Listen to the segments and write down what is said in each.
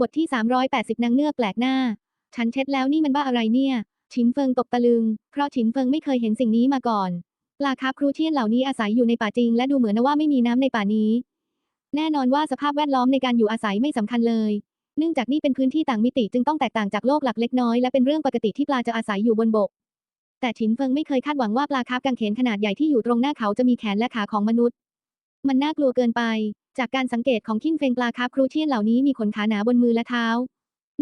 บทที่ 380 นางเงือกแปลกหน้า ฉันเช็ดแล้วนี่มันบ้าอะไรเนี่ย ฉินเฟิงตกตะลึง เพราะฉินเฟิงไม่เคยเห็นสิ่งนี้มาก่อน ปลาคาร์ฟครูเชียนเหล่านี้อาศัยอยู่ในป่าจริง และดูเหมือนว่าไม่มีน้ำในป่านี้ แน่นอนว่าสภาพแวดล้อมในการอยู่อาศัยไม่สำคัญเลย เนื่องจากนี่เป็นพื้นที่ต่างมิติจึงต้องแตกต่างจากโลกหลักเล็กน้อยและเป็นเรื่องปกติที่ปลาจะอาศัยอยู่บนบก แต่ฉินเฟิงไม่เคยคาดหวังว่าปลาคาร์ฟกังเขนขนาดใหญ่ที่อยู่ตรงหน้าเขาจะมีแขนและขาของมนุษย์ มันน่ากลัวเกินไป จากการสังเกตของคินเฟงปลาคาร์ฟครูเชียนเหล่านี้มีขนขาหนาบนมือและเท้า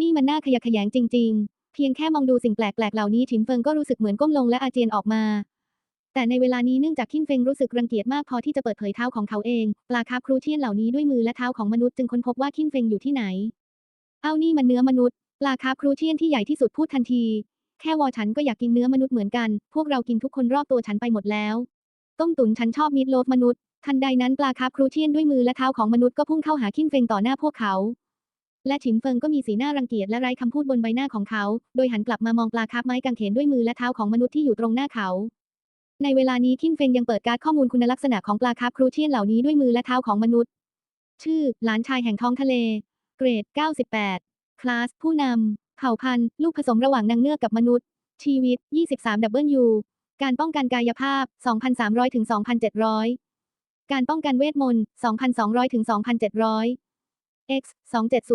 นี่มันน่าขยะแขยงจริง ๆ เพียงแค่มองดูสิ่งแปลกๆเหล่านี้ฉินเฟิงก็รู้สึกเหมือนก้มลงและอาเจียนออกมา แต่ในเวลานี้เนื่องจากคินเฟงรู้สึกรังเกียจมากพอที่จะเปิดเผยเท้าของเขาเอง ปลาคาร์ฟครูเชียนเหล่านี้ด้วยมือและเท้าของมนุษย์จึงค้นพบว่าคินเฟงอยู่ที่ไหน เอ้านี่มันเนื้อมนุษย์ ปลาคาร์ฟครูเชียนที่ใหญ่ที่สุดพูดทันที แค่วอฉันก็อยากกินเนื้อมนุษย์เหมือนกัน พวกเรากินทุกคนรอบตัวฉันไปหมดแล้ว ต้มตุ๋นฉันชอบมิตรโลฟมนุษย์ ทันใดนั้นปลาคาร์ฟครูเชียนด้วยมือและเท้าของมนุษย์ก็พุ่งเข้าหาคินเฟงต่อหน้าพวกเขา และฉินเฟิงก็มีสีหน้ารังเกียจและไร้คำพูดบนใบหน้าของเขา โดยหันกลับมามองปลาคาร์ฟไม้กางเขนด้วยมือและเท้าของมนุษย์ที่อยู่ตรงหน้าเขา ในเวลานี้คินเฟงยังเปิดการ์ดข้อมูลคุณลักษณะของปลาคาร์ฟครูเชียนเหล่านี้ด้วยมือและเท้าของมนุษย์ ชื่อ หลานชายแห่งท้องทะเล เกรด 98 คลาส ผู้นำเผ่าพันธุ์ ลูกผสมระหว่างนางเงือกกับมนุษย์ ชีวิต 23 W การป้องกันกายภาพ 2,300ถึง2,700 การป้องกันเวทมนต์ 2,200 ถึง 2,700 X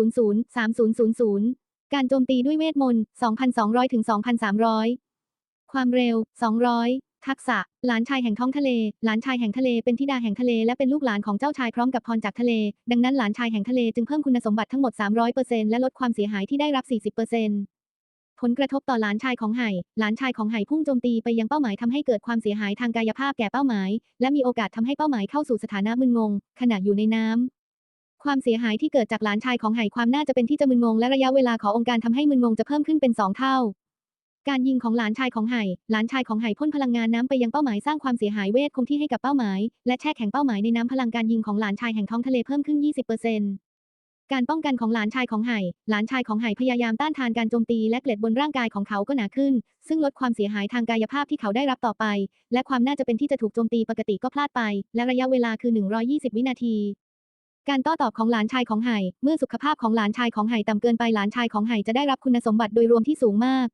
2700 3000 การโจมตีด้วยเวทมนต์ 2,200 ถึง 2,300 ความเร็ว 200 ทักษะ หลานชายแห่งท้องทะเล หลานชายแห่งทะเลเป็นธิดาแห่งทะเลและเป็นลูกหลานของเจ้าชายพร้อมกับพรจากทะเล ดังนั้นหลานชายแห่งทะเลจึงเพิ่มคุณสมบัติทั้งหมด 300%และลดความเสียหายที่ได้รับ 40% ผลกระทบต่อหลานชายของไห่ หลานชายของไห่พุ่งโจมตีไปยังเป้าหมายทำให้เกิดความเสียหายทางกายภาพแก่เป้าหมาย และมีโอกาสทำให้เป้าหมายเข้าสู่สถานะมึนงง ขณะอยู่ในน้ำความเสียหายที่เกิดจากหลานชายของไห่ความน่าจะเป็นที่จะมึนงง และระยะเวลาขององค์การทำให้มึนงงจะเพิ่มขึ้นเป็น 2 เท่า การยิงของหลานชายของไห่ หลานชายของไห่พ่นพลังงานน้ำไปยังเป้าหมายสร้างความเสียหายเวทคงที่ให้กับเป้าหมาย และแช่แข็งเป้าหมายในน้ำพลังการยิงของหลานชายแห่งท้องทะเลเพิ่มขึ้น 20% การป้องกันของหลานชายของไห่ หลานชายของไห่พยายามต้านทานการโจมตีและเกล็ดบนร่างกายของเขาก็หนาขึ้น ซึ่งลดความเสียหายทางกายภาพที่เขาได้รับต่อไป และความน่าจะเป็นที่จะถูกโจมตีปกติก็พลาดไป และระยะเวลาคือ 120 วินาที การโต้ตอบของหลานชายของไห่ เมื่อสุขภาพของหลานชายของไห่ต่ำเกินไปหลานชายของไห่จะได้รับคุณสมบัติโดยรวมที่สูงมาก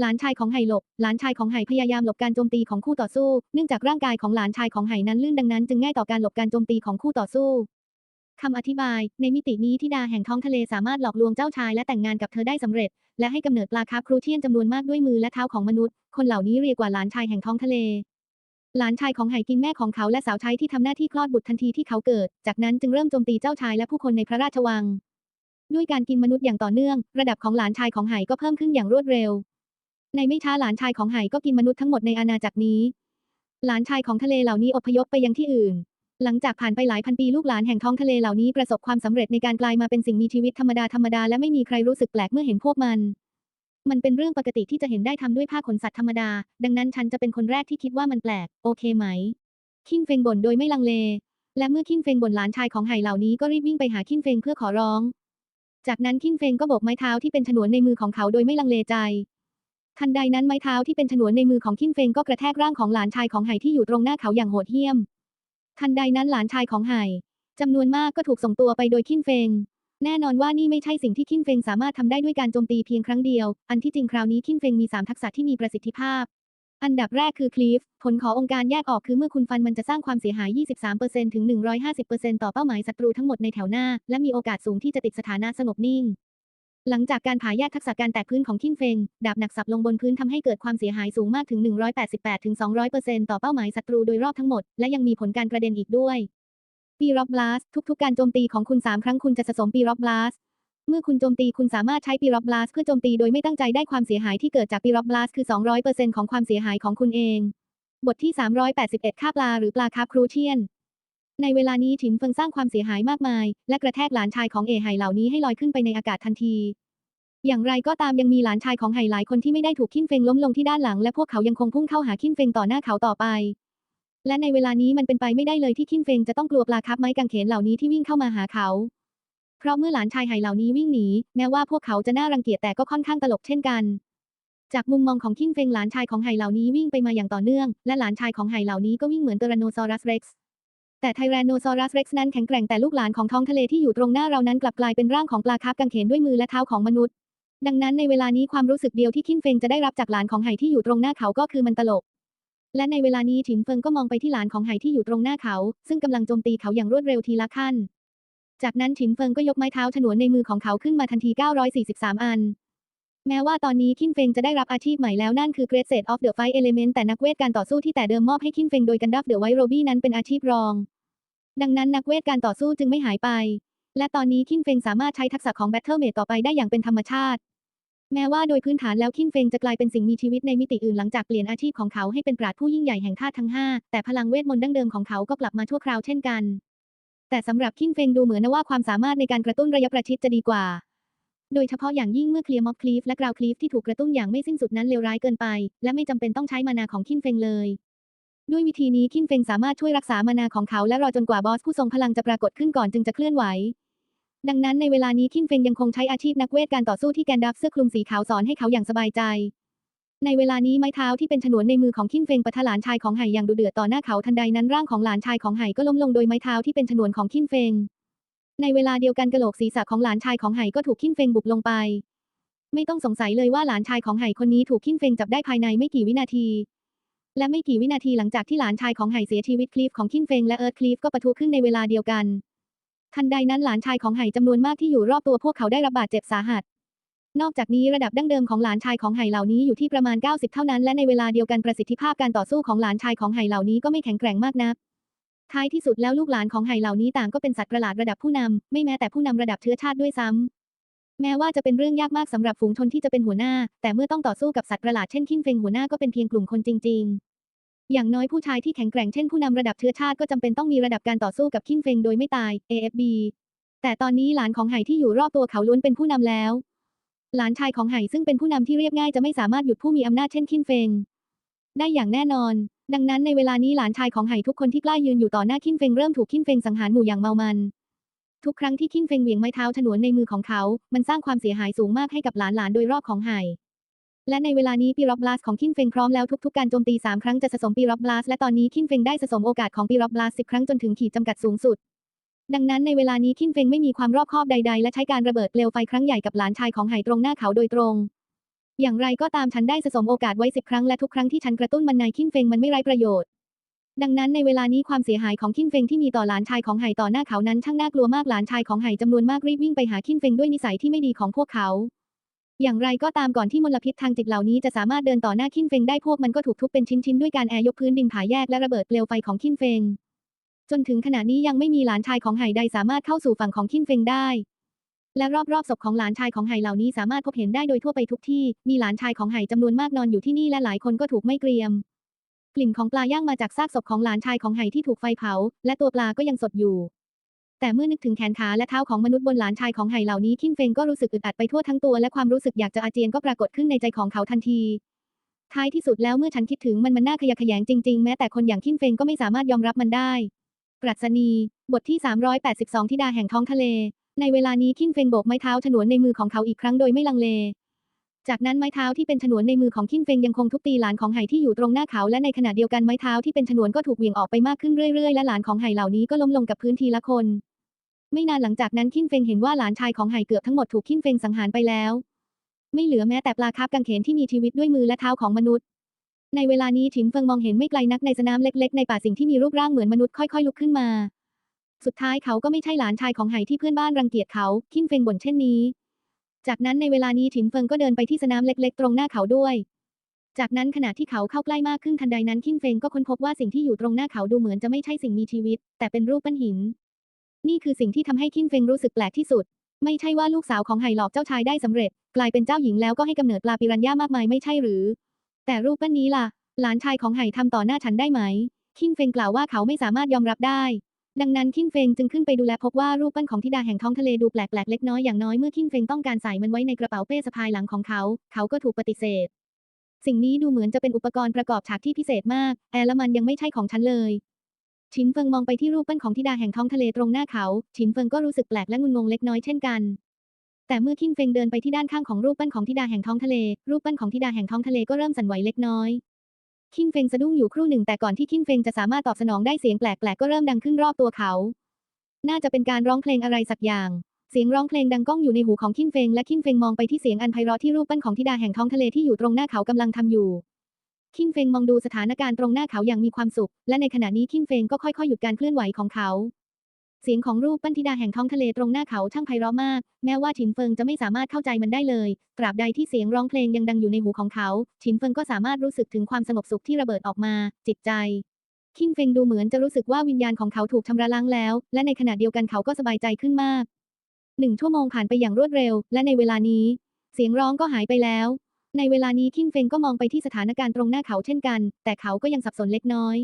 หลานชายของไห่หลบ หลานชายของไห่พยายามหลบการโจมตีของคู่ต่อสู้ เนื่องจากร่างกายของหลานชายของไห่นั้นลื่นดังนั้นจึงง่ายต่อการหลบการโจมตีของคู่ต่อสู้ คำอธิบาย ในมิตินี้ทิดาแห่งท้องทะเลสามารถหลอกลวงเจ้าชายและแต่งงานกับเธอได้สำเร็จ และให้กำเนิดปลาคาร์ฟครูเชียนจำนวนมากด้วยมือและเท้าของมนุษย์ คนเหล่านี้เรียกว่าหลานชายแห่งท้องทะเล หลานชายของไห่กินแม่ของเขาและสาวใช้ที่ทำหน้าที่คลอดบุตรทันทีที่เขาเกิด จากนั้นจึงเริ่มโจมตีเจ้าชายและผู้คนในพระราชวัง ด้วยการกินมนุษย์อย่างต่อเนื่อง ระดับของหลานชายของไห่ก็เพิ่มขึ้นอย่างรวดเร็ว ในไม่ช้าหลานชายของไห่ก็กินมนุษย์ทั้งหมดในอาณาจักรนี้ หลานชายของทะเลเหล่านี้อพยพไปยังที่อื่น หลังจากผ่านไปหลายพันปีลูกหลานแห่งท้องทะเลเหล่านี้ประสบความสำเร็จในการกลายมาเป็นสิ่งมีชีวิตธรรมดาธรรมดาและไม่มีใครรู้สึกแปลกเมื่อเห็นพวกมัน มันเป็นเรื่องปกติที่จะเห็นได้ทำด้วยผ้าขนสัตว์ธรรมดา ดังนั้นฉันจะเป็นคนแรกที่คิดว่ามันแปลก โอเคไหม คินเฟงบ่นโดยไม่ลังเล และเมื่อคินเฟงบ่นหลานชายของไห่เหล่านี้ก็รีบวิ่งไปหาคินเฟงเพื่อขอร้อง จากนั้นคินเฟงก็โบกไม้เท้าที่เป็นฉนวนในมือของเขาโดยไม่ลังเลใจทันใดนั้นไม้เท้าที่เป็นฉนวนในมือของคินเฟงก็กระแทกร่างของหลานชายของไห่ที่อยู่ตรงหน้าเขาอย่างโหดเหี้ยม ทันใดนั้นหลานชายของไห่จำนวนมากก็ถูกส่งตัวไปโดยคินเฟง แน่นอนว่านี่ไม่ใช่สิ่งที่คินเฟงสามารถทำได้ด้วยการโจมตีเพียงครั้งเดียว อันที่จริงคราวนี้คินเฟงมี 3 ทักษะที่มีประสิทธิภาพ อันดับแรกคือคลีฟ ผลขององค์การแยกออกคือเมื่อคุณฟันมันจะสร้างความเสียหาย 23%ถึง 150%ต่อเป้าหมายศัตรูทั้งหมดในแถวหน้า และมีโอกาสสูงที่จะติดสถานะสงบนิ่ง หลังจากการผ่าแยกทักษะการแตกพื้นของคินเฟง ดาบหนักสับลงบนพื้นทำให้เกิดความเสียหายสูงมากถึง 188-200%ต่อเป้าหมายศัตรูโดยรอบทั้งหมด และยังมีผลการกระเด็นอีกด้วยปีร็อกบลัสทุกๆ การโจมตีของคุณ 3 ครั้งคุณจะสะสมปีร็อกบลัสเมื่อคุณโจมตีคุณสามารถใช้ปีร็อกบลัสเพื่อโจมตีโดยไม่ตั้งใจได้ความเสียหายที่เกิดจากปีร็อกบลัสคือ 200%ของความเสียหายของคุณเอง บทที่ 381 ค่าปลาหรือปลาคาร์ฟครูเชียน ในเวลานี้ฉินเฟิงสร้างความเสียหายมากมาย และกระแทกหลานชายของเอไห่เหล่านี้ให้ลอยขึ้นไปในอากาศทันที อย่างไรก็ตามยังมีหลานชายของไห่หลายคนที่ไม่ได้ถูกคินเฟงล้มลงที่ด้านหลัง และพวกเขายังคงพุ่งเข้าหาคินเฟงต่อหน้าเขาต่อไป และในเวลานี้มันเป็นไปไม่ได้เลยที่คินเฟงจะต้องกลัวปลาคาร์ฟไม้กางเขนเหล่านี้ที่วิ่งเข้ามาหาเขา เพราะเมื่อหลานชายไห่เหล่านี้วิ่งหนีแม้ว่าพวกเขาจะน่ารังเกียจแต่ก็ค่อนข้างตลกเช่นกันจากมุมมองของคินเฟงหลานชายของไห่เหล่านี้วิ่งไปมาอย่างต่อเนื่อง และหลานชายของไห่เหล่านี้ก็วิ่งเหมือนเตอราโนซอรัสเร็กซ์ แต่ไทแรนโนซอรัสเร็กซ์นั้นแข็งแกร่งแต่ลูกหลานของท้องทะเลที่อยู่ตรงหน้าเรานั้นกลับกลายเป็นร่างของปลาคาร์ฟกังเขนด้วยมือและเท้าของมนุษย์ ดังนั้นในเวลานี้ความรู้สึกเดียวที่คินเฟงจะได้รับจากหลานของไห่ที่อยู่ตรงหน้าเขาก็คือมันตลก และในเวลานี้ฉินเฟิงก็มองไปที่หลานของไห่ที่อยู่ตรงหน้าเขา ซึ่งกำลังโจมตีเขาอย่างรวดเร็วทีละขั้น จากนั้นฉินเฟิงก็ยกไม้เท้าฉนวนในมือของเขาขึ้นมาทันที 943 อัน แม้ว่าตอนนี้คินเฟงจะได้รับอาชีพใหม่แล้วนั่นคือ Great Set of the Fight Element แต่นักเวทการต่อสู้ที่แต่เดิมมอบให้คินเฟงโดยกันดับเดอะไวโรบี้นั้นเป็นอาชีพรอง ดังนั้นนักเวทการต่อสู้จึงไม่หายไป และตอนนี้คินเฟงสามารถใช้ทักษะของ Battle Mage ต่อไปได้อย่างเป็นธรรมชาติ แม้ว่าโดยพื้นฐานแล้วคินเฟงจะกลายเป็นสิ่งมีชีวิตในมิติอื่นหลังจากเปลี่ยนอาชีพของเขาให้เป็นปราดผู้ยิ่งใหญ่แห่งธาตุทั้ง 5 แต่พลังเวทมนต์ดั้งเดิมของเขาก็กลับมาชั่วคราวเช่นกัน แต่สำหรับคินเฟงดูเหมือนว่าความสามารถในการกระตุ้นระยะประชิดจะดีกว่า โดยเฉพาะอย่างยิ่งเมื่อเคลียร์ม็อบคลีฟและกราวคลีฟที่ถูกกระตุ้นอย่างไม่สิ้นสุดนั้นเลวร้ายเกินไป และไม่จำเป็นต้องใช้มานาของคินเฟงเลย ด้วยวิธีนี้คินเฟงสามารถช่วยรักษามานาของเขาและรอจนกว่าบอสผู้ทรงพลังจะปรากฏขึ้นก่อนจึงจะเคลื่อนไหว ดังนั้นในเวลานี้คินเฟงยังคงใช้อาชีพนักเวทการต่อสู้ที่แกนดับเสื้อคลุมสีขาวสอนให้เขาอย่างสบายใจ ในเวลานี้ไม้เท้าที่เป็นฉนวนในมือของคินเฟงปะทะหลานชายของไห่อย่างดุเดือดต่อหน้าเขาทันใดนั้นร่างของหลานชายของไห่ก็ล้มลงโดยไม้เท้าที่เป็นฉนวนของคินเฟง ในเวลาเดียวกันกระโหลกศีรษะของหลานชายของไห่ก็ถูกคินเฟงบุกลงไป ไม่ต้องสงสัยเลยว่าหลานชายของไห่คนนี้ถูกคินเฟงจับได้ภายในไม่กี่วินาที และไม่กี่วินาทีหลังจากที่หลานชายของไห่เสียชีวิตคลีฟของคินเฟงและเอิร์ธคลีฟก็ปะทุขึ้นในเวลาเดียวกัน ทันใดนั้นหลานชายของไห่จำนวนมากที่อยู่รอบตัวพวกเขาได้รับบาดเจ็บสาหัส นอกจากนี้ระดับดั้งเดิมของหลานชายของไห่เหล่านี้อยู่ที่ประมาณ 90 เท่านั้น และในเวลาเดียวกันประสิทธิภาพการต่อสู้ของหลานชายของไห่เหล่านี้ก็ไม่แข็งแกร่งมากนัก ท้ายที่สุดแล้วลูกหลานของไห่เหล่านี้ต่างก็เป็นสัตว์ประหลาดระดับผู้นำ ไม่แม้แต่ผู้นำระดับเชื้อชาติด้วยซ้ำ แม้ว่าจะเป็นเรื่องยากมากสำหรับฝูงชนที่จะเป็นหัวหน้า แต่เมื่อต้องต่อสู้กับสัตว์ประหลาดเช่นคินเฟงหัวหน้าก็เป็นเพียงกลุ่มคนจริง ๆ อย่างน้อยผู้ชายที่แข็งแกร่งเช่นผู้นำระดับเชื้อชาติก็จำเป็นต้องมีระดับการต่อสู้กับคินเฟงโดยไม่ตาย AFB แต่ตอนนี้หลานของไห่ที่อยู่รอบตัวเขาล้วนเป็นผู้นำแล้ว หลานชายของไห่ซึ่งเป็นผู้นำที่เรียบง่ายจะไม่สามารถหยุดผู้มีอำนาจเช่นคินเฟงได้อย่างแน่นอน ดังนั้นในเวลานี้หลานชายของไห่ทุกคนที่กล้ายืนอยู่ต่อหน้าคินเฟงเริ่มถูกคินเฟงสังหารหมู่อย่างเมามัน ทุกครั้งที่คินเฟงเหวี่ยงไม้เท้าฉนวนในมือของเขา มันสร้างความเสียหายสูงมากให้กับหลานๆโดยรอบของไห่และในเวลานี้ปีร็อบบลัสของคินเฟงพร้อมแล้วทุกๆการโจมตีสามครั้งจะสะสมปีร็อบบลัสและตอนนี้คินเฟงได้สะสมโอกาสของปีร็อบบลัสสิบครั้งจนถึงขีดจำกัดสูงสุด ดังนั้นในเวลานี้คินเฟงไม่มีความรอบคอบใด ๆ และใช้การระเบิดเปลวไฟครั้งใหญ่กับหลานชายของไห่ตรงหน้าเขาโดยตรง อย่างไรก็ตามฉันได้สะสมโอกาสไว้สิบครั้งและทุกครั้งที่ฉันกระตุ้นมันในคินเฟงมันไม่ไร้ประโยชน์ ดังนั้นในเวลานี้ความเสียหายของคินเฟงที่มีต่อหลานชายของไห่ต่อหน้าเขานั้นช่างน่ากลัวมากหลานชายของไห่จำนวนมากรีบวิ่งไปหาคินเฟงด้วยนิสัยที่ไม่ดีของพวกเขา อย่างไรก็ตามก่อนที่มลพิษทางจิตเหล่านี้จะสามารถเดินต่อหน้าคินเฟงได้พวกมันก็ถูกทุบเป็นชิ้นๆด้วยการแอร์ยกพื้นดินผาแยกและระเบิดเปลวไฟของคินเฟงจนถึงขณะนี้ยังไม่มีหลานชายของไห่ใดสามารถเข้าสู่ฝั่งของคินเฟงได้ และรอบๆศพของหลานชายของไห่เหล่านี้สามารถพบเห็นได้โดยทั่วไปทุกที่ มีหลานชายของไห่จำนวนมากนอนอยู่ที่นี่และหลายคนก็ถูกไม่เกรียม กลิ่นของปลาย่างมาจากซากศพของหลานชายของไห่ที่ถูกไฟเผา และตัวปลาก็ยังสดอยู่ แต่เมื่อนึกถึงแขนขาและเท้าของมนุษย์บนหลานชายของไห่เหล่านี้คินเฟงก็รู้สึกอึดอัดไปทั่วทั้งตัวและความรู้สึกอยากจะอาเจียนก็ปรากฏขึ้นในใจของเขาทันทีท้ายที่สุดแล้วเมื่อฉันคิดถึงมันมันน่าขยะแขยงจริงๆ แม้แต่คนอย่างคินเฟงก็ไม่สามารถยอมรับมันได้ ปรัชนี บทที่ 382ที่ดาแห่งท้องทะเล ในเวลานี้คินเฟงโบกไม้เท้าฉนวนในมือของเขาอีกครั้งโดยไม่ลังเล จากนั้นไม้เท้าที่เป็นฉนวนในมือของคินเฟงยังคงทุบตีหลานของไห่ที่อยู่ตรงหน้าเขาและในขณะเดียวกันไม้เท้าที่เป็นฉนวนก็ถูกเหวี่ยงออกไปมากขึ้นเรื่อยๆและหลานของไห่เหล่านี้ก็ล้มลงกับพื้นทีละคน ไม่นานหลังจากนั้นคินเฟงเห็นว่าหลานชายของไห่เกือบทั้งหมดถูกคินเฟงสังหารไปแล้วไม่เหลือแม้แต่ปลาคาบกังเขนที่มีชีวิตด้วยมือและเท้าของมนุษย์ ในเวลานี้ฉินเฟิงมองเห็นไม่ไกลนักในสนามเล็กๆ ในป่าสิ่งที่มีรูปร่างเหมือนมนุษย์ค่อยๆ ลุกขึ้นมา สุดท้ายเขาก็ไม่ใช่หลานชายของไหที่เพื่อนบ้านรังเกียจเขาคินเฟงบ่นเช่นนี้ จากนั้นในเวลานี้ฉินเฟิงก็เดินไปที่สนามเล็กๆ ตรงหน้าเขาด้วย จากนั้นขณะที่เขาเข้าใกล้มากขึ้นทันใดนั้นคินเฟงก็ค้นพบว่าสิ่งที่อยู่ตรงหน้าเขาดูเหมือนจะไม่ใช่สิ่งมีชีวิต แต่เป็นรูปปั้นหิน นี่คือสิ่งที่ทำให้คินเฟงรู้สึกแปลกที่สุด ไม่ใช่ว่าลูกสาวของไหหลอกเจ้าชายได้สำเร็จ กลายเป็นเจ้าหญิงแล้วก็ให้กำเนิดปลาปิรันย่ามากมายไม่ใช่หรือ แต่รูปปั้นนี้ล่ะ หลานชายของไห่ทำต่อหน้าฉันได้ไหมคินเฟงกล่าวว่าเขาไม่สามารถยอมรับได้ ดังนั้นคินเฟงจึงขึ้นไปดูแลพบว่ารูปปั้นของธิดาแห่งท้องทะเลดูแปลกๆเล็กน้อยอย่างน้อยเมื่อคินเฟงต้องการใส่มันไว้ในกระเป๋าเป้สะพายหลังของเขา เขาก็ถูกปฏิเสธ สิ่งนี้ดูเหมือนจะเป็นอุปกรณ์ประกอบฉากที่พิเศษมาก แอลมันยังไม่ใช่ของฉันเลยชินเฟิงมองไปที่รูปปั้นของธิดาแห่งท้องทะเลตรงหน้าเขาชินเฟิงก็รู้สึกแปลกและงุนงงเล็กน้อยเช่นกัน แต่เมื่อคินเฟงเดินไปที่ด้านข้างของรูปปั้นของธิดาแห่งท้องทะเล รูปปั้นของธิดาแห่งท้องทะเลก็เริ่มสั่นไหวเล็กน้อย คินเฟงสะดุ้งอยู่ครู่หนึ่งแต่ก่อนที่คินเฟงจะสามารถตอบสนองได้เสียงแปลกๆก็เริ่มดังขึ้นรอบตัวเขา น่าจะเป็นการร้องเพลงอะไรสักอย่าง เสียงร้องเพลงดังก้องอยู่ในหูของคินเฟงและคินเฟงมองไปที่เสียงอันไพเราะที่รูปปั้นของธิดาแห่งท้องทะเลที่อยู่ตรงหน้าเขากำลังทำอยู่คินเฟงมองดูสถานการณ์ตรงหน้าเขาอย่างมีความสุข และในขณะนี้คินเฟงก็ค่อยๆ หยุดการเคลื่อนไหวของเขา เสียงของรูปปั้นธิดาแห่งท้องทะเลตรงหน้าเขาช่างไพเราะมาก แม้ว่าฉินเฟิงจะไม่สามารถเข้าใจมันได้เลย ตราบใดที่เสียงร้องเพลงยังดังอยู่ในหูของเขา ฉินเฟิงก็สามารถรู้สึกถึงความสงบสุขที่ระเบิดออกมา จิตใจ คินเฟงดูเหมือนจะรู้สึกว่าวิญญาณของเขาถูกชำระล้างแล้ว และในขณะเดียวกันเขาก็สบายใจขึ้นมากหนึ่งชั่วโมงผ่านไปอย่างรวดเร็ว และในเวลานี้ เสียงร้องก็หายไปแล้ว ในเวลานี้คินเฟงก็มองไปที่สถานการณ์ตรงหน้าเขาเช่นกัน แต่เขาก็ยังสับสนเล็กน้อย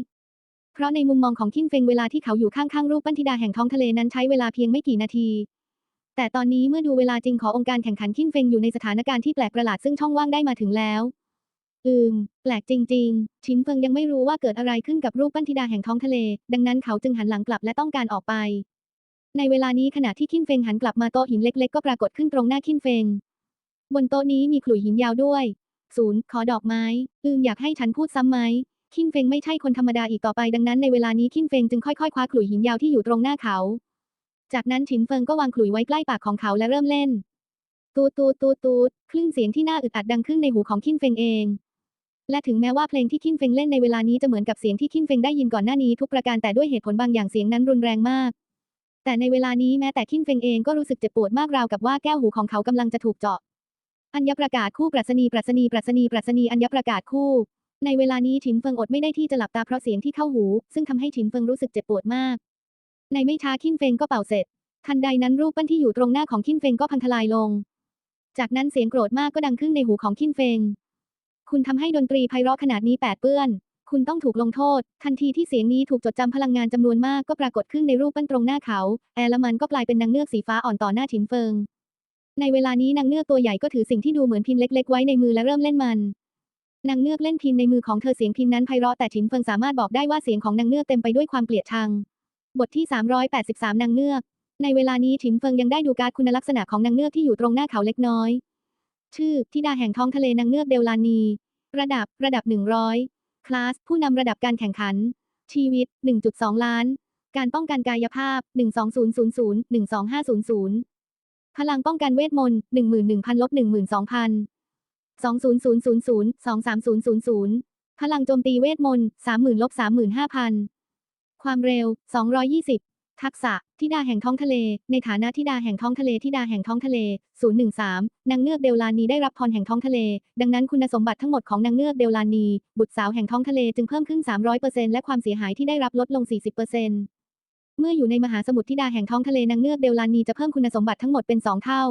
เพราะในมุมมองของคินเฟงเวลาที่เขาอยู่ข้างๆรูปปั้นธิดาแห่งท้องทะเลนั้นใช้เวลาเพียงไม่กี่นาที แต่ตอนนี้เมื่อดูเวลาจริงขององค์การแข่งขันคินเฟงอยู่ในสถานการณ์ที่แปลกประหลาดซึ่งช่องว่างได้มาถึงแล้วอืม แปลกจริง ๆ ชินเฟิงยังไม่รู้ว่าเกิดอะไรขึ้นกับรูปปั้นธิดาแห่งท้องทะเล ดังนั้นเขาจึงหันหลังกลับและต้องการออกไป ในเวลานี้ขณะที่คินเฟงหันกลับมาโต๊ะหินเล็ก ๆ ก็ปรากฏขึ้นตรงหน้าคินเฟง บนโต๊ะนี้มีขลุ่ยหินยาวด้วย ศูนย์ ขอดอกไม้ อืมอยากให้ฉันพูดซ้ำไหม คินเฟงไม่ใช่คนธรรมดาอีกต่อไปดังนั้นในเวลานี้คินเฟงจึงค่อยๆคว้าขลุ่ยหินยาวที่อยู่ตรงหน้าเขา จากนั้นฉินเฟิงก็วางขลุ่ยไว้ใกล้ปากของเขาและเริ่มเล่น ตูดตูดตูดตูดคลื่นเสียงที่น่าอึดอัดดังขึ้นในหูของคินเฟงเอง และถึงแม้ว่าเพลงที่คินเฟงเล่นในเวลานี้จะเหมือนกับเสียงที่คินเฟงได้ยินก่อนหน้านี้ทุกประการแต่ด้วยเหตุผลบางอย่างเสียงนั้นรุนแรงมาก แต่ในเวลานี้แม้แต่คินเฟงเองก็รู้สึกเจ็บปวดมากราวกับว่าแก้วหูของเขากำลังจะถูกเจาะอัญญประกาศคู่ปรัชนีปรัชนีปรัชนีปรัชนีอัญญประกาศคู่ ในเวลานี้ฉินเฟิงอดไม่ได้ที่จะหลับตาเพราะเสียงที่เข้าหู ซึ่งทำให้ฉินเฟิงรู้สึกเจ็บปวดมาก ในไม่ช้าคินเฟงก็เป่าเสร็จ ทันใดนั้นรูปปั้นที่อยู่ตรงหน้าของคินเฟงก็พังทลายลง จากนั้นเสียงโกรธมากก็ดังขึ้นในหูของคินเฟงคุณทำให้ดนตรีไพเราะขนาดนี้แปดเปื้อน คุณต้องถูกลงโทษ ทันทีที่เสียงนี้ถูกจดจำพลังงานจำนวนมากก็ปรากฏขึ้นในรูปปั้นตรงหน้าเขา แอร์ละมันก็กลายเป็นนางเงือกสีฟ้าอ่อนต่อหน้าฉินเฟิง ในเวลานี้นางเงือกตัวใหญ่ก็ถือสิ่งที่ดูเหมือนพินเล็ก ๆ ไว้ในมือและเริ่มเล่นมัน นางเงือกเล่นพินในมือของเธอเสียงพินนั้นไพเราะแต่ฉินเฟิงสามารถบอกได้ว่าเสียงของนางเงือกเต็มไปด้วยความเกลียดชัง บทที่ 383 นางเงือก ในเวลานี้ฉินเฟิงยังได้ดูการคุณลักษณะของนางเงือกที่อยู่ตรงหน้าเขาเล็กน้อย ชื่อธิดาแห่งท้องทะเลนางเงือกเดลลานี ระดับ ระดับ 100 คลาส ผู้นำระดับการแข่งขัน ชีวิต 1.2 ล้าน การป้องกันกายภาพ 12000 12500 พลังป้องกันเวทมนต์11,000ลบ12,000 20000 23000 พลังโจมตีเวทมนต์30,000ลบ35,000 ความเร็ว 220 ทักษะธิดาแห่งท้องทะเล ในฐานะธิดาแห่งท้องทะเลธิดาแห่งท้องทะเล 013 นางเงือกเดลลานีได้รับพรแห่งท้องทะเล ดังนั้นคุณสมบัติทั้งหมดของนางเงือกเดลลานี บุตรสาวแห่งท้องทะเลจึงเพิ่มขึ้น 300%และความเสียหายที่ได้รับลดลง 40%เมื่ออยู่ในมหาสมุทรธิดาแห่งท้องทะเลนางเงือกเดลลานีจะเพิ่มคุณสมบัติทั้งหมดเป็น 2 เท่า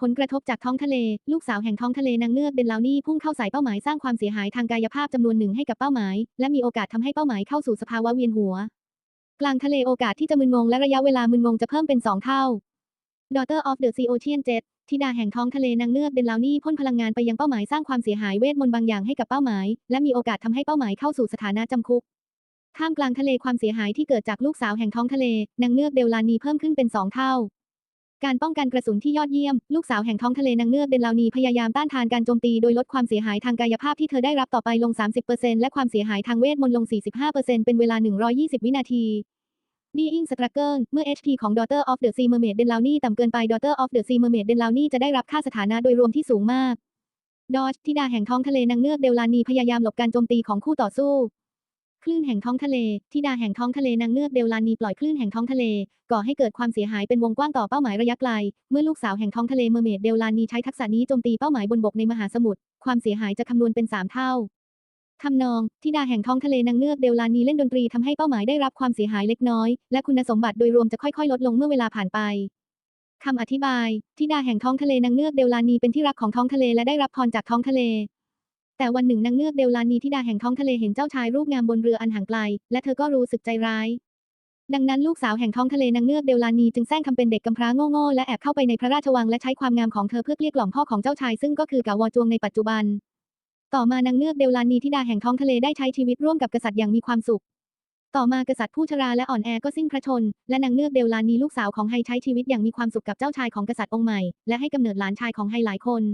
ผลกระทบจากท้องทะเล ลูกสาวแห่งท้องทะเลนางเงือกเดนลาวนี่พุ่งเข้าใส่เป้าหมายสร้างความเสียหายทางกายภาพจำนวนหนึ่งให้กับเป้าหมาย และมีโอกาสทำให้เป้าหมายเข้าสู่สภาวะเวียนหัว กลางทะเลโอกาสที่จะมึนงงและระยะเวลามึนงงจะเพิ่มเป็น 2 เท่า Daughter of the Sea Ocean Jet ธิดาแห่งท้องทะเลนางเงือกเดนลาวนี่พ่นพลังงานไปยังเป้าหมายสร้างความเสียหายเวทมนต์บางอย่างให้กับเป้าหมาย และมีโอกาสทำให้เป้าหมายเข้าสู่สถานะจำคุกท่ามกลางทะเลความเสียหายที่เกิดจากลูกสาวแห่งท้องทะเลนางเงือกเดลลานีเพิ่มขึ้นเป็น2เท่า การป้องกันกระสุนที่ยอดเยี่ยม ลูกสาวแห่งท้องทะเลนางเงือกเดนลาวนีพยายามต้านทานการโจมตีโดยลดความเสียหายทางกายภาพที่เธอได้รับต่อไปลง 30%และความเสียหายทางเวทมนต์ลง 45%เป็นเวลา 120 วินาที Being Struggle เมื่อ HP ของ Daughter of the Sea Mermaid เดนลาวนีต่ำเกินไป Daughter of the Sea Mermaid เดนลาวนีจะได้รับค่าสถานะโดยรวมที่สูงมากดอจธิดาแห่งท้องทะเลนางเงือกเดลลานีพยายามหลบการโจมตีของคู่ต่อสู้ คลื่นแห่งท้องทะเลธิดาแห่งท้องทะเลนางเงือกเดลลานีปล่อยคลื่นแห่งท้องทะเล ก่อให้เกิดความเสียหายเป็นวงกว้างต่อเป้าหมายระยะไกล เมื่อลูกสาวแห่งท้องทะเลเมอร์เมดเดลลานีใช้ทักษะนี้โจมตีเป้าหมายบนบกในมหาสมุทร ความเสียหายจะคำนวณเป็น 3 เท่าทำนองธิดาแห่งท้องทะเลนางเงือกเดลลานีเล่นดนตรีทำให้เป้าหมายได้รับความเสียหายเล็กน้อย และคุณสมบัติโดยรวมจะค่อยๆ ลดลงเมื่อเวลาผ่านไปคำอธิบายธิดาแห่งท้องทะเลนางเงือกเดลลานีเป็นที่รักของท้องทะเลและได้รับพรจากท้องทะเล แต่วันหนึ่งนางเงือกเดลลานีธิดาแห่งท้องทะเลเห็นเจ้าชายรูปงามบนเรืออันห่างไกล และเธอก็รู้สึกใจร้าย ดังนั้นลูกสาวแห่งท้องทะเลนางเงือกเดลลานีจึงแซงคำเป็นเด็กกำพร้าโง่ๆและแอบเข้าไปในพระราชวังและใช้ความงามของเธอเพื่อเกลี้ยกล่อมพ่อของเจ้าชายซึ่งก็คือกาวอจวงในปัจจุบัน ต่อมานางเงือกเดลลานีธิดาแห่งท้องทะเลได้ใช้ชีวิตร่วมกับกษัตริย์อย่างมีความสุข ต่อมากษัตริย์ผู้ชราและอ่อนแอก็สิ้นพระชน และนางเงือกเดลลานีลูกสาวของไฮใช้ชีวิตอย่างมีความสุขกับเจ้าชายของกษัตริย์องค์ใหม่และให้กำเนิดหลานชายของไฮหลายคน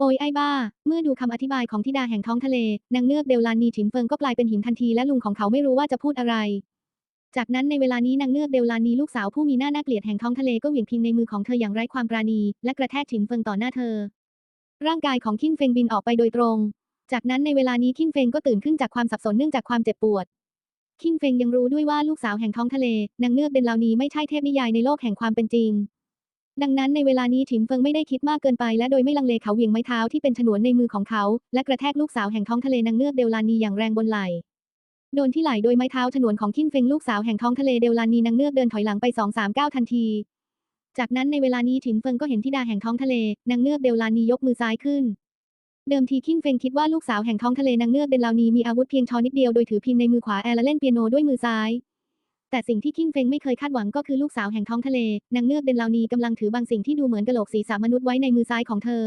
โอยไอ้บ้า เมื่อดูคำอธิบายของธิดาแห่งท้องทะเล นางเงือกเดลลานนีฉินเฟิงก็กลายเป็นหินทันทีและลุงของเขาไม่รู้ว่าจะพูดอะไร จากนั้นในเวลานี้นางเงือกเดลลานนีลูกสาวผู้มีหน้าน่าเกลียดแห่งท้องทะเลก็เหวี่ยงพินในมือของเธออย่างไร้ความปราณี และกระแทกฉินเฟิงต่อหน้าเธอ ร่างกายของคินเฟงบินออกไปโดยตรง จากนั้นในเวลานี้คินเฟงก็ตื่นขึ้นจากความสับสนเนื่องจากความเจ็บปวดคินเฟงยังรู้ด้วยว่าลูกสาวแห่งท้องทะเลนางเงือกเดนลานีไม่ใช่เทพนิยายในโลกแห่งความเป็นจริง ดังนั้นในเวลานี้ฉินเฟิงไม่ได้คิดมากเกินไปและโดยไม่ลังเลเขาเหวี่ยงไม้เท้าที่เป็นฉนวนในมือของเขา และกระแทกลูกสาวแห่งท้องทะเลนางเงือกเดลลานีอย่างแรงบนไหล่โดนที่ไหล่โดยไม้เท้าฉนวนของคินเฟิงลูกสาวแห่งท้องทะเลเดลลานีนางเงือกเดินถอยหลังไปสองสามก้าวทันที จากนั้นในเวลานี้ฉินเฟิงก็เห็นธิดาแห่งท้องทะเลนางเงือกเดลลานียกมือซ้ายขึ้นเดิมทีคินเฟงคิดว่าลูกสาวแห่งท้องทะเลนางเงือกเดนลาวนีมีอาวุธเพียงช้อนนิดเดียวโดยถือพินในมือขวาแอร์และเล่นเปียโนด้วยมือซ้าย แต่สิ่งที่คินเฟงไม่เคยคาดหวังก็คือลูกสาวแห่งท้องทะเล นางเงือกเดนลาวนีกำลังถือบางสิ่งที่ดูเหมือนกะโหลกศีรษะมนุษย์ไว้ในมือซ้ายของเธอ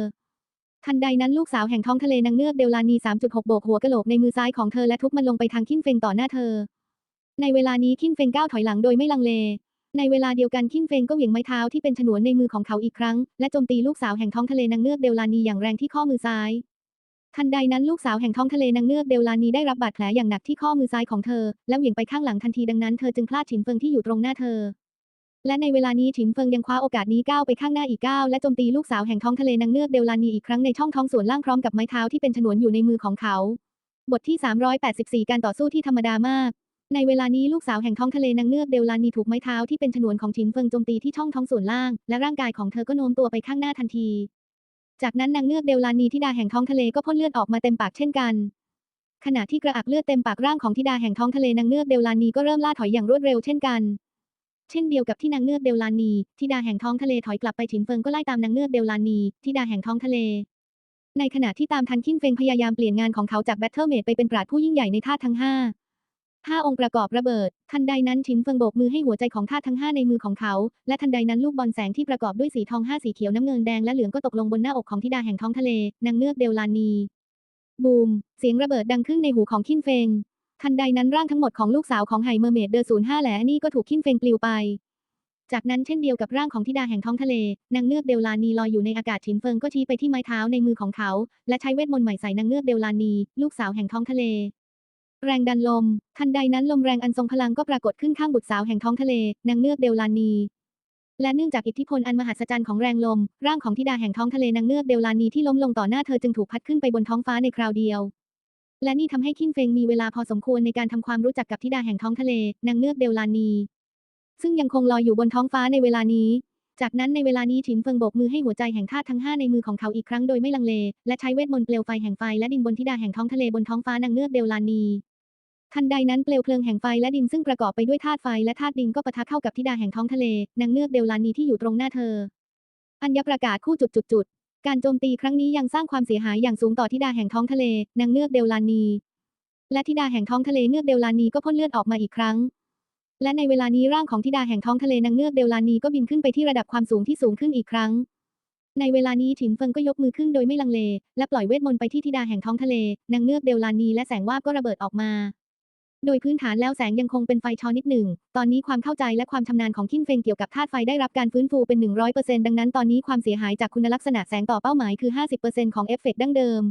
ทันใดนั้นลูกสาวแห่งท้องทะเลนางเงือกเดลลานี 3.6 โบกหัวกะโหลกในมือซ้ายของเธอและทุบมันลงไปทางคินเฟงต่อหน้าเธอ ในเวลานี้คินเฟงก้าวถอยหลังโดยไม่ลังเล ในเวลาเดียวกันคินเฟงก็เหวี่ยงไม้เท้าที่เป็นฉนวนในมือของเขาอีกครั้ง และโจมตีลูกสาวแห่งท้องทะเลนางเงือกเดลานีอย่างแรงที่ข้อมือซ้าย ทันใดนั้นลูกสาวแห่งท้องทะเลนางเงือกเดลลานีได้รับบาดแผลอย่างหนักที่ข้อมือซ้ายของเธอ และเหวี่ยงไปข้างหลังทันทีดังนั้นเธอจึงพลาดฉินเฟิงที่อยู่ตรงหน้าเธอ และในเวลานี้ฉินเฟิงยังคว้าโอกาสนี้ก้าวไปข้างหน้าอีกก้าวและโจมตีลูกสาวแห่งท้องทะเลนางเงือกเดลลานีอีกครั้งในช่องท้องส่วนล่างพร้อมกับไม้เท้าที่เป็นฉนวนอยู่ในมือของเขา บทที่ 384 การต่อสู้ที่ธรรมดามาก ในเวลานี้ลูกสาวแห่งท้องทะเลนางเงือกเดลลานีถูกไม้เท้าที่เป็นฉนวนของฉินเฟิงโจมตีที่ช่องท้องส่วนล่าง และร่างกายของเธอก็โน้มตัวไปข้างหน้าทันที จากนั้นนางเงือกเดลลานีธิดาแห่งท้องทะเลก็พ่นเลือดออกมาเต็มปากเช่นกัน ขณะที่กระอักเลือดเต็มปากร่างของธิดาแห่งท้องทะเลนางเงือกเดลลานีก็เริ่มล่าถอยอย่างรวดเร็วเช่นกัน เช่นเดียวกับที่นางเงือกเดลลานีธิดาแห่งท้องทะเลถอยกลับไปฉินเฟิงก็ไล่ตามนางเงือกเดลลานีธิดาแห่งท้องทะเล ในขณะที่ตามทันคินเฟิงพยายามเปลี่ยนงานของเขาจากแบทเทิลเมดไปเป็นปราดผู้ยิ่งใหญ่ในธาตุทั้งห้า ห้าองค์ประกอบระเบิด ทันใดนั้นฉินเฟิงโบกมือให้หัวใจของธาตุทั้งห้าในมือของเขา และทันใดนั้นลูกบอลแสงที่ประกอบด้วยสีทองห้าสีเขียวน้ำเงินแดงและเหลืองก็ตกลงบนหน้าอกของธิดาแห่งท้องทะเล นางเงือกเดลลานี บูม เสียงระเบิดดังขึ้นในหูของคินเฟง ทันใดนั้นร่างทั้งหมดของลูกสาวของไห่เมอร์เมดเดอร์ศูนย์ห้าแหลนี่ก็ถูกคินเฟงปลิวไป จากนั้นเช่นเดียวกับร่างของธิดาแห่งท้องทะเล นางเงือกเดลลานีลอยอยู่ในอากาศฉินเฟิงก็ชี้ไปที่ไม้เท้าในมือของเขา และใช้เวทมนต์ใหม่ใส่นางเงือกเดลานี ลูกสาวแห่งท้องทะเล แรงดันลม ทันใดนั้นลมแรงอันทรงพลังก็ปรากฏขึ้นข้างบุตรสาวแห่งท้องทะเล นางเงือกเดลลานี และเนื่องจากอิทธิพลอันมหัศจรรย์ของแรงลม ร่างของธิดาแห่งท้องทะเลนางเงือกเดลลานีที่ล้มลงต่อหน้าเธอจึงถูกพัดขึ้นไปบนท้องฟ้าในคราวเดียว และนี่ทำให้คินเฟงมีเวลาพอสมควรในการทำความรู้จักกับธิดาแห่งท้องทะเล นางเงือกเดลลานี ซึ่งยังคงลอยอยู่บนท้องฟ้าในเวลานี้ จากนั้นในเวลานี้ฉินเฟิงโบกมือให้หัวใจแห่งธาตุทั้งห้าในมือของเขาอีกครั้งโดยไม่ลังเล และใช้เวทมนต์เปลวไฟแห่งไฟและดินบนธิดาแห่งท้องทะเลบนท้องฟ้านางเงือกเดลานี ทันใดนั้นเปลวเพลิงแห่งไฟและดินซึ่งประกอบไปด้วยธาตุไฟและธาตุดินก็ปะทะเข้ากับธิดาแห่งท้องทะเล นางเงือกเดลลานีที่อยู่ตรงหน้าเธอ อัญญประกาศคู่จุดจุดจุดการโจมตีครั้งนี้ยังสร้างความเสียหายอย่างสูงต่อธิดาแห่งท้องทะเล นางเงือกเดลลานี และธิดาแห่งท้องทะเลเงือกเดลลานีก็พ่นเลือดออกมาอีกครั้ง และในเวลานี้ร่างของธิดาแห่งท้องทะเลนางเงือกเดลลานีก็บินขึ้นไปที่ระดับความสูงที่สูงขึ้นอีกครั้ง ในเวลานี้ฉินเฟิงก็ยกมือขึ้นโดยไม่ลังเล และปล่อยเวทมนต์ไปที่ธิดาแห่งท้องทะเล นางเงือกเดลลานีและแสงวาบก็ระเบิดออกมา โดยพื้นฐานแล้วแสงยังคงเป็นไฟชอนิดหนึ่ง ตอนนี้ความเข้าใจและความชำนาญของคินเฟงเกี่ยวกับธาตุไฟได้รับการฟื้นฟูเป็น 100%ดังนั้นตอนนี้ความเสียหายจากคุณลักษณะแสงต่อเป้าหมายคือ 50%ของเอฟเฟกต์ดั้งเดิม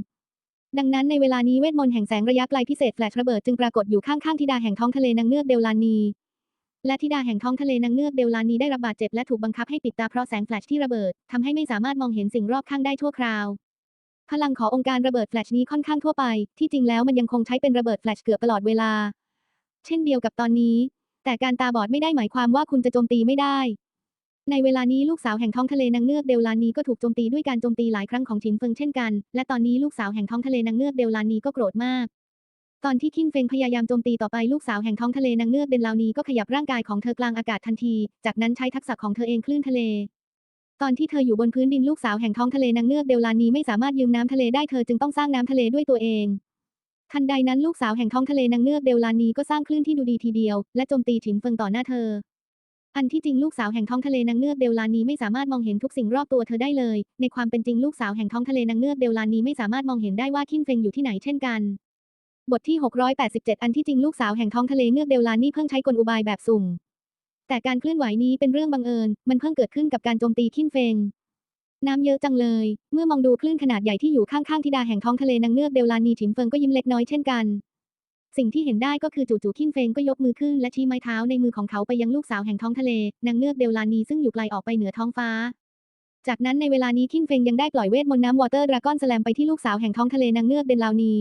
ดังนั้นในเวลานี้เวทมนต์แห่งแสงระยะไกลพิเศษแฟลชระเบิดจึงปรากฏอยู่ข้างๆธิดาแห่งท้องทะเลนางเงือกเดลลานี และธิดาแห่งท้องทะเลนางเงือกเดลลานีได้รับบาดเจ็บและถูกบังคับให้ปิดตาเพราะแสงแฟลชที่ระเบิดทำให้ไม่สามารถมองเห็นสิ่งรอบข้างได้ชั่วคราวพลังขององค์การระเบิดแฟลชนี้ค่อนข้างทั่วไป ที่จริงแล้วมันยังคงใช้เป็นระเบิดแฟลชเกือบตลอดเวลา เช่นเดียวกับตอนนี้ แต่การตาบอดไม่ได้หมายความว่าคุณจะโจมตีไม่ได้ ในเวลานี้ลูกสาวแห่งท้องทะเลนางเงือกเดลลานีก็ถูกโจมตีด้วยการโจมตีหลายครั้งของฉินเฟิงเช่นกัน และตอนนี้ลูกสาวแห่งท้องทะเลนางเงือกเดลลานีก็โกรธมาก ตอนที่คินเฟงพยายามโจมตีต่อไปลูกสาวแห่งท้องทะเลนางเงือกเดนลาวนีก็ขยับร่างกายของเธอกลางอากาศทันที จากนั้นใช้ทักษะของเธอเองคลื่นทะเลตอนที่เธออยู่บนพื้นดินลูกสาวแห่งท้องทะเลนางเงือกเดลลานีไม่สามารถยืมน้ำทะเลได้เธอจึงต้องสร้างน้ำทะเลด้วยตัวเอง ทันใดนั้นลูกสาวแห่งท้องทะเลนางเงือกเดลลานีก็สร้างคลื่นที่ดูดีทีเดียว และโจมตีฉินเฟิงต่อหน้าเธอ อันที่จริงลูกสาวแห่งท้องทะเลนางเงือกเดลลานีไม่สามารถมองเห็นทุกสิ่งรอบตัวเธอได้เลย ในความเป็นจริงลูกสาวแห่งท้องทะเลนางเงือกเดลลานีไม่สามารถมองเห็นได้ว่าคินเฟงอยู่ที่ไหนเช่นกัน บทที่ 687 อันที่จริงลูกสาวแห่งท้องทะเลเงือกเดลลานีเพิ่งใช้กลอุบายแบบสุ่มแต่การเคลื่อนไหวนี้เป็นเรื่องบังเอิญ มันเพิ่งเกิดขึ้นกับการโจมตีคินเฟง น้ำเยอะจังเลย เมื่อมองดูคลื่นขนาดใหญ่ที่อยู่ข้างๆทิดาแห่งท้องทะเลนางเงือกเดลลานีฉินเฟิงก็ยิ้มเล็กน้อยเช่นกัน สิ่งที่เห็นได้ก็คือจู่ๆขิ้นเฟงก็ยกมือขึ้นและชี้ไม้เท้าในมือของเขาไปยังลูกสาวแห่งท้องทะเล นางเงือกเดลลานีซึ่งอยู่ไกลออกไปเหนือท้องฟ้า จากนั้นในเวลานี้ขิ้นเฟงยังได้ปล่อยเวทมนต์น้ำวอเตอร์ดราก้อนสแลมไปที่ลูกสาวแห่งท้องทะเลนางเงือกเดลลานี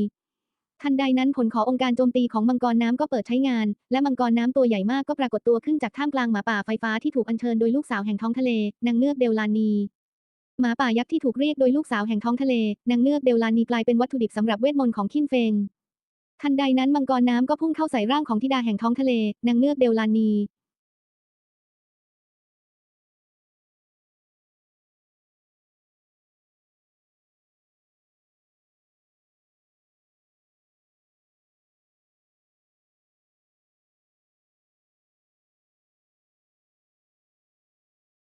ทันใดนั้นผลขององค์การโจมตีของมังกรน้ำก็เปิดใช้งาน และมังกรน้ำตัวใหญ่มากก็ปรากฏตัวขึ้นจากท่ามกลางหมาป่าไฟฟ้าที่ถูกอัญเชิญโดยลูกสาวแห่งท้องทะเลนางเงือกเดลานี หมาป่ายักษ์ที่ถูกเรียกโดยลูกสาวแห่งท้องทะเล นางเงือกเดลลานีกลายเป็นวัตถุดิบสำหรับเวทมนต์ของคินเฟงทันใดนั้นมังกรน้ำก็พุ่งเข้าใส่ร่างของธิดาแห่งท้องทะเล นางเงือกเดลลานี